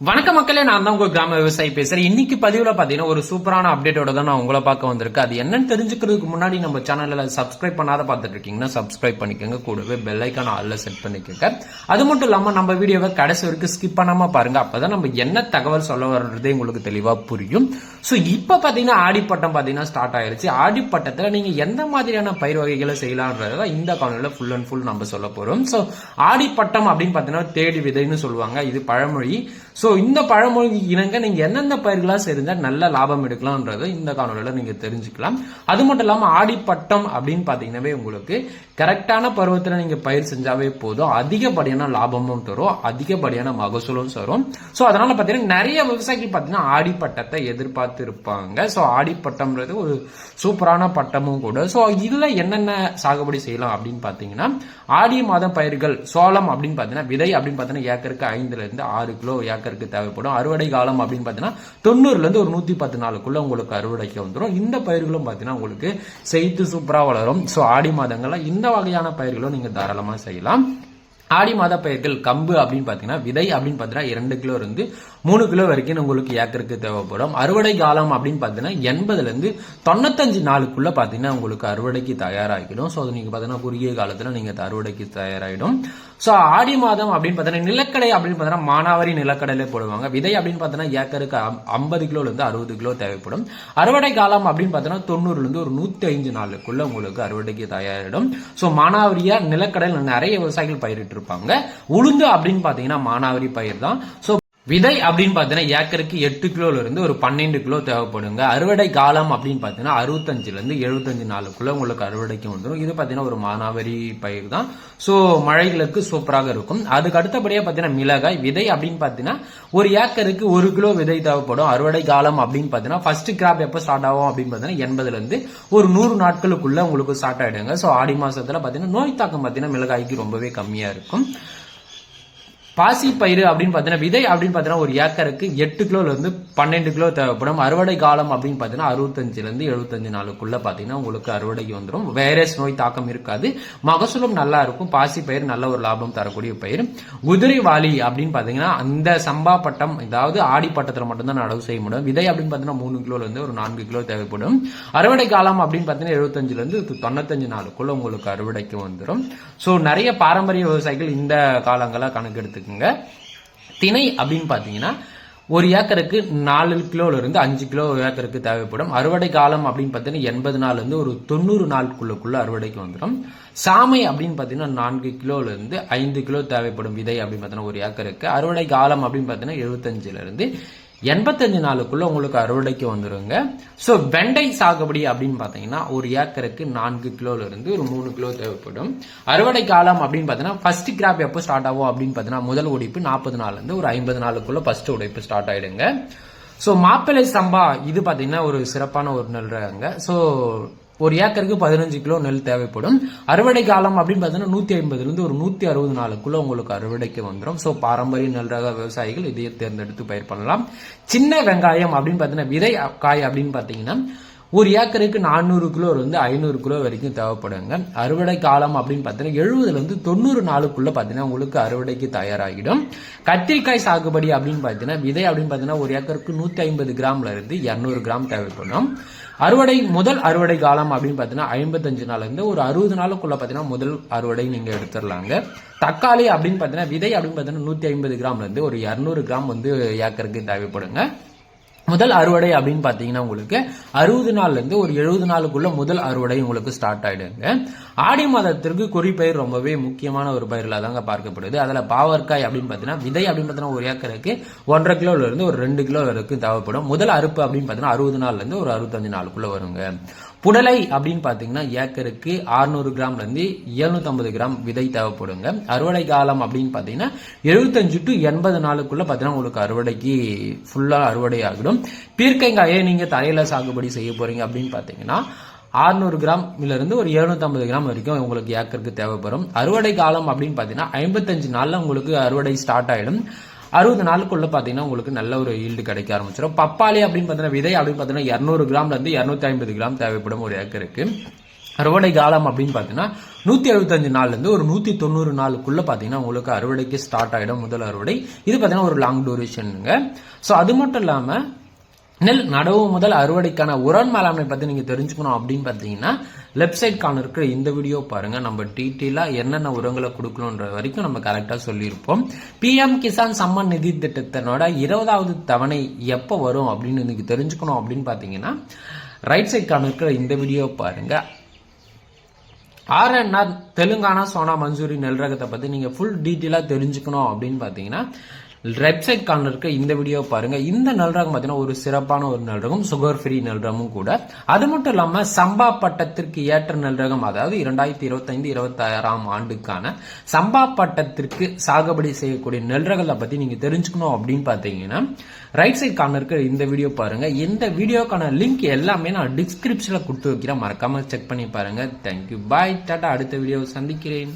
வணக்க மக்களே நான் தான் உங்க கிராம விவசாயி பேசுறேன். இன்னைக்கு பதிவுல பாத்தீங்கன்னா ஒரு சூப்பரான அப்டேட்டோட தான் நான் உங்களை பார்க்க வந்திருக்கேன். அது என்னன்னு தெரிஞ்சுக்கிறதுக்கு முன்னாடி நம்ம சேனல்ல சப்ஸ்கிரைப் பண்ணாத பார்த்துட்டு இருக்கீங்கன்னா சப்ஸ்கிரைப் பண்ணிக்கோங்க. கூடவே பெல் ஐக்கான ஆல்ல செட் பண்ணிக்கோங்க. அது மட்டும் இல்லாம நம்ம வீடியோவை கடைசி வரைக்கும் ஸ்கிப் பண்ணாம பாருங்க. அப்பதான் நம்ம என்ன தகவல் சொல்ல வர்றதே உங்களுக்கு தெளிவா புரியும். சோ இப்ப பாத்தீங்கன்னா ஆடிப்பட்டம் பாத்தீங்கன்னா ஸ்டார்ட் ஆயிருச்சு. ஆடிப்பட்டத்துல நீங்க எந்த மாதிரியான பயிர் வகைகளை செய்யலாம்ன்றத இந்த காணொலியில ஃபுல் அண்ட் ஃபுல் நம்ம சொல்ல போறோம். சோ ஆடிப்பட்டம் அப்படின்னு பாத்தீங்கன்னா தேடி விதைன்னு சொல்லுவாங்க. இது பழமொழி. ஸோ இந்த பழமொழி இணங்க நீங்க எந்தெந்த பயிர்களா செஞ்சா நல்ல லாபம் எடுக்கலாம்ன்றதை இந்த காணொலியில நீங்க தெரிஞ்சுக்கலாம். அது மட்டும் இல்லாமல் ஆடிப்பட்டம் அப்படின்னு பார்த்தீங்கன்னாவே உங்களுக்கு கரெக்டான பருவத்தில் நீங்க பயிர் செஞ்சாவே போதும். அதிகப்படியான லாபமும் தரும். அதிகப்படியான மகசூலும் தரும். ஸோ அதனால பார்த்தீங்கன்னா நிறைய விவசாயிகள் பார்த்தீங்கன்னா ஆடிப்பட்டத்தை எதிர்பார்த்து இருப்பாங்க ஸோ ஆடிப்பட்டம்ன்றது ஒரு சூப்பரான பட்டமும் கூட. ஸோ இதில் என்னென்ன சாகுபடி செய்யலாம் அப்படின்னு பார்த்தீங்கன்னா ஆடி மாதம் பயிர்கள் சோளம் அப்படின்னு பார்த்தீங்கன்னா விதை அப்படின்னு பார்த்தீங்கன்னா ஏக்கருக்கு ஐந்துல இருந்து ஆறு கிலோ ஏக்கருக்கு தேவைப்படும். அறுவடை காலம் அப்படின்னு பாத்தீங்கன்னா தொண்ணூறுல இருந்து ஒரு நூத்தி பத்து நாளுக்குள்ள உங்களுக்கு அறுவடைக்கு வந்துடும் இந்த பயிர்களும் பாத்தீங்கன்னா உங்களுக்கு செய்து சூப்பராக வளரும். சோ ஆடி மாதங்கள்ல இந்த வகையான பயிர்களும் நீங்க தாராளமா செய்யலாம். ஆடி மாத பயிர்கள் கம்பு அப்படின்னு பார்த்தீங்கன்னா விதை அப்படின்னு பார்த்தீங்கன்னா இரண்டு கிலோ இருந்து மூணு கிலோ வரைக்கும் உங்களுக்கு ஏக்கருக்கு தேவைப்படும். அறுவடை காலம் அப்படின்னு பார்த்தீங்கன்னா எண்பதுலேருந்து தொண்ணூத்தஞ்சு நாளுக்குள்ள பார்த்தீங்கன்னா உங்களுக்கு அறுவடைக்கு தயாராகிடும். ஸோ அது நீங்கள் பார்த்தீங்கன்னா குறுகிய காலத்தில் நீங்கள் அது அறுவடைக்கு தயாராகிடும். ஸோ ஆடி மாதம் அப்படின்னு பார்த்தீங்கன்னா நிலக்கடை அப்படின்னு பார்த்தீங்கன்னா மானாவாரி நிலக்கடையில போடுவாங்க. விதை அப்படின்னு பார்த்தீங்கன்னா ஏக்கருக்கு ஐம்பது கிலோலேருந்து அறுபது கிலோ தேவைப்படும். அறுவடை காலம் அப்படின்னு பார்த்தீங்கன்னா தொண்ணூறுலேருந்து ஒரு நூற்றி ஐந்து நாளுக்குள்ளே உங்களுக்கு அறுவடைக்கு தயாரிடும். ஸோ மானாவரியாக நிலக்கடையில் நிறைய விவசாயிகள் பயிரிட்டு இருப்பாங்க. உளுந்து அப்படின்னு பார்த்தீங்கன்னா மானாவாரி பயிர் தான் ஸோ விதை அப்படின்னு பார்த்தீங்கன்னா ஏக்கருக்கு எட்டு கிலோலேருந்து ஒரு பன்னெண்டு கிலோ தேவைப்படுங்க. அறுவடை காலம் அப்படின்னு பார்த்தீங்கன்னா அறுபத்தஞ்சிலேருந்து எழுபத்தஞ்சு நாளுக்குள்ளே உங்களுக்கு அறுவடைக்கு வந்துடும் இது பார்த்தீங்கன்னா ஒரு மானாவாரி பயிர் தான். ஸோ மழைகளுக்கு சூப்பராக இருக்கும். அதுக்கு அடுத்தபடியாக பார்த்தீங்கன்னா மிளகாய் விதை அப்படின்னு பார்த்தீங்கன்னா ஒரு ஏக்கருக்கு ஒரு கிலோ விதை தேவைப்படும். அறுவடை காலம் அப்படின்னு பார்த்தீங்கன்னா ஃபர்ஸ்ட் கிராப் எப்போ ஸ்டார்ட் ஆகும் அப்படின்னு பார்த்தீங்கன்னா எண்பதுலேருந்து ஒரு நூறு நாட்களுக்குள்ளே உங்களுக்கு ஸ்டார்ட் ஆகிடுங்க ஸோ ஆடி மாதத்தில் பார்த்தீங்கன்னா நோய் தாக்கம் பார்த்தீங்கன்னா மிளகாய்க்கு ரொம்பவே கம்மியாக இருக்கும். பாசி பயிர் அப்படின்னு பார்த்தீங்கன்னா விதை அப்படின்னு பார்த்தீங்கன்னா ஒரு ஏக்கருக்கு எட்டு கிலோலேருந்து பன்னெண்டு கிலோ தேவைப்படும். அறுவடை காலம் அப்படின்னு பார்த்தீங்கன்னா அறுபத்தஞ்சுல இருந்து எழுபத்தஞ்சு நாளுக்குள்ளே பார்த்தீங்கன்னா உங்களுக்கு அறுவடைக்கு வந்துடும் வைரஸ் நோய் தாக்கம் இருக்காது. மகசூலும் நல்லா இருக்கும். பாசி பயிர் நல்ல ஒரு லாபம் தரக்கூடிய பயிர். குதிரை வாலி அப்படின்னு பார்த்தீங்கன்னா அந்த சம்பா பட்டம் அதாவது ஆடி பட்டத்தில் மட்டும்தான் நடவு செய்ய முடியும். விதை அப்படின்னு பார்த்தீங்கன்னா மூணு கிலோலேருந்து ஒரு நான்கு கிலோ தேவைப்படும். அறுவடை காலம் அப்படின்னு பார்த்தீங்கன்னா எழுபத்தஞ்சிலேருந்து தொண்ணூத்தஞ்சு நாளுக்குள்ளே உங்களுக்கு அறுவடைக்கு வந்துடும் ஸோ நிறைய பாரம்பரிய விவசாயிகள் இந்த காலங்களை கணக்கு எடுத்துக்கோங்க திணை அப்படின்னு பார்த்தீங்கன்னா ஒரு ஏக்கருக்கு நாலு கிலோலேருந்து அஞ்சு கிலோ ஏக்கருக்கு தேவைப்படும். அறுவடை காலம் அப்படின்னு பார்த்தீங்கன்னா எண்பது நாள்லேருந்து ஒரு தொண்ணூறு நாளுக்குள்ளக்குள்ள அறுவடைக்கு வந்துடும். சாமை அப்படின்னு பார்த்தீங்கன்னா நான்கு கிலோலேருந்து ஐந்து கிலோ தேவைப்படும் விதை அப்படின்னு பார்த்தீங்கன்னா ஒரு ஏக்கருக்கு. அறுவடை காலம் அப்படின்னு பார்த்தீங்கன்னா எழுபத்தஞ்சிலேருந்து எண்பத்தஞ்சு நாளுக்குள்ள உங்களுக்கு அறுவடைக்கு வந்துருங்க. ஸோ வெண்டை சாகுபடி அப்படின்னு பார்த்தீங்கன்னா ஒரு ஏக்கருக்கு நான்கு கிலோல இருந்து ஒரு மூணு கிலோ தேவைப்படும். அறுவடை காலம் அப்படின்னு பார்த்தீங்கன்னா ஃபர்ஸ்ட் கிராப் எப்போ ஸ்டார்ட் ஆகும் அப்படின்னு பார்த்தீங்கன்னா முதல் உடைப்பு நாற்பது நாள்ல இருந்து ஒரு ஐம்பது நாளுக்குள்ள ஃபர்ஸ்ட் உடைப்பு ஸ்டார்ட் ஆயிடுங்க. ஸோ மாப்பிள்ளை சம்பா இது பார்த்தீங்கன்னா ஒரு சிறப்பான ஒரு நெல் ஸோ ஒரு ஏக்கருக்கு பதினஞ்சு கிலோ நெல் தேவைப்படும். அறுவடை காலம் அப்படின்னு பார்த்தீங்கன்னா நூத்தி ஐம்பதுல இருந்து ஒரு நூத்தி அறுபது நாளுக்குள்ள உங்களுக்கு அறுவடைக்கு வந்துடும் ஸோ பாரம்பரிய நெல் ரக விவசாயிகள் இதையே தேர்ந்தெடுத்து பயிர் பண்ணலாம். சின்ன வெங்காயம் அப்படின்னு பார்த்தீங்கன்னா விதை காய் அப்படின்னு பார்த்தீங்கன்னா ஒரு ஏக்கருக்கு நானூறு கிலோ இருந்து ஐநூறு கிலோ வரைக்கும் தேவைப்படுங்க. அறுவடை காலம் அப்படின்னு பார்த்தீங்கன்னா எழுபதுலேருந்து தொண்ணூறு நாளுக்குள்ளே பார்த்தீங்கன்னா உங்களுக்கு அறுவடைக்கு தயாராகிடும். கத்திரிக்காய் சாகுபடி அப்படின்னு பார்த்தீங்கன்னா விதை அப்படின்னு பார்த்தீங்கன்னா ஒரு ஏக்கருக்கு நூற்றி ஐம்பது கிராம்ல இருந்து இரநூறு கிராம் தேவைப்படும். அறுவடை முதல் அறுவடை காலம் அப்படின்னு பார்த்தீங்கன்னா ஐம்பத்தஞ்சு நாள்லேருந்து ஒரு அறுபது நாளுக்குள்ள பார்த்தீங்கன்னா முதல் அறுவடை நீங்கள் எடுத்துடலாங்க. தக்காளி அப்படின்னு பார்த்தீங்கன்னா விதை அப்படின்னு பார்த்தீங்கன்னா நூற்றி ஐம்பது கிராம்லேருந்து ஒரு இரநூறு கிராம் வந்து ஏக்கருக்கு தேவைப்படுங்க. முதல் அறுவடை அப்படின்னு பார்த்தீங்கன்னா உங்களுக்கு அறுபது நாள்லேருந்து ஒரு எழுபது நாளுக்குள்ள முதல் அறுவடை உங்களுக்கு ஸ்டார்ட் ஆகிடுங்க ஆடி மாதத்திற்கு குறிப்பயிர் ரொம்பவே முக்கியமான ஒரு பயிரில் தாங்க பார்க்கப்படுது. அதில் பாவற்காய் அப்படின்னு பார்த்தீங்கன்னா விதை அப்படின்னு பார்த்தீங்கன்னா ஒரு ஏக்கருக்கு ஒன்றரை கிலோலேருந்து ஒரு ரெண்டு கிலோ வரைக்கும் தேவைப்படும். முதல் அறுப்பு அப்படின்னு பார்த்தீங்கன்னா அறுபது நாள்லேருந்து ஒரு அறுபத்தஞ்சு நாளுக்குள்ள வருங்க. புடலை அப்படின்னு பார்த்தீங்கன்னா ஏக்கருக்கு ஆறுநூறு கிராம்லேருந்து எழுநூற்றம்பது கிராம் விதை தேவைப்படுங்க. அறுவடை காலம் அப்படின்னு பார்த்தீங்கன்னா எழுபத்தஞ்சு டு எண்பது நாளுக்குள்ளே பார்த்தீங்கன்னா உங்களுக்கு அறுவடைக்கு ஃபுல்லாக அறுவடை ஆகிடும். பீர்க்கைங்காயை நீங்கள் தரையில் சாகுபடி செய்ய போகிறீங்க அப்படின்னு பார்த்தீங்கன்னா ஆறுநூறு கிராம்லேருந்து ஒரு எழுநூற்றம்பது கிராம் வரைக்கும் உங்களுக்கு ஏக்கருக்கு தேவைப்படும். அறுவடை காலம் அப்படின்னு பார்த்தீங்கன்னா ஐம்பத்தஞ்சு நாளில் உங்களுக்கு அறுவடை ஸ்டார்ட் ஆகிடும் அறுபது நாளுக்குள்ள பார்த்தீங்கன்னா உங்களுக்கு நல்ல ஒரு ஈல்டு கிடைக்க ஆரம்பிச்சிடும் பப்பாளி அப்படின்னு பார்த்தீங்கன்னா விதை அப்படின்னு பார்த்தீங்கன்னா இரநூறு கிராம்ல இருந்து இரநூத்தி ஐம்பது கிராம் தேவைப்படும் ஒரு ஏக்கருக்கு அறுவடை காலம் அப்படின்னு பார்த்தீங்கன்னா நூற்றி எழுபத்தஞ்சு நாள்லேருந்து ஒரு நூற்றி தொண்ணூறு நாளுக்குள்ள பார்த்தீங்கன்னா உங்களுக்கு அறுவடைக்கு ஸ்டார்ட் ஆகிடும் முதல் அறுவடை. இது பார்த்தீங்கன்னா ஒரு லாங் டூரேஷனுங்க ஸோ அது மட்டும் இல்லாமல் நெல் நடவு முதல் அறுவடைக்கான உரன் மேலாண்மை பற்றி நீங்கள் தெரிஞ்சுக்கணும் அப்படின்னு பார்த்தீங்கன்னா லெஃப்ட் சைட் கார்னர் இருக்கிற இந்த வீடியோ பாருங்க. நம்ம டீட்டெயிலாக என்னென்ன உரங்களை கொடுக்கணுன்ற வரைக்கும் நம்ம கரெக்டாக சொல்லியிருப்போம். பிஎம் கிசான் சம்மன் நிதி திட்டத்தினோட இருபதாவது தவணை எப்போ வரும் அப்படின்னு இன்னைக்கு தெரிஞ்சுக்கணும் அப்படின்னு பார்த்தீங்கன்னா ரைட் சைட் கார்னர் இருக்கிற இந்த வீடியோ பாருங்க. ஆர்என்ஆர் தெலுங்கானா சோனா மஞ்சூரி நெல் ரகத்தை பற்றி நீங்கள் ஃபுல் டீட்டெயிலாக தெரிஞ்சுக்கணும் அப்படின்னு பார்த்தீங்கன்னா பாத்தீங்கன்னா வெப்சைட் கார்னர் இருக்க இந்த வீடியோ பாருங்க. இந்த நெல் பார்த்தீங்கன்னா ஒரு சிறப்பான ஒரு நல்ரகம் சுகர் ஃப்ரீ நல்ரகமும் கூட. அது மட்டும் இல்லாம சம்பா பட்டத்திற்கு ஏற்ற நல்ரகம் அதாவது இரண்டாயிரத்தி இருபத்தைந்து இருபத்தாறாம் ஆண்டுக்கான சம்பா பட்டத்திற்கு சாகுபடி செய்யக்கூடிய நெல் பத்தி நீங்க தெரிஞ்சுக்கணும் அப்படின்னு பாத்தீங்கன்னா ரைட் சைட் கார்னர் இருக்க இந்த வீடியோ பாருங்க. இந்த வீடியோக்கான லிங்க் எல்லாமே நான் டிஸ்கிரிப்ஷன்ல கொடுத்து வைக்கிறேன். மறக்காம செக் பண்ணி பாருங்க. தேங்க்யூ பாய் டாட்டா அடுத்த வீடியோ சந்திக்கிறேன்.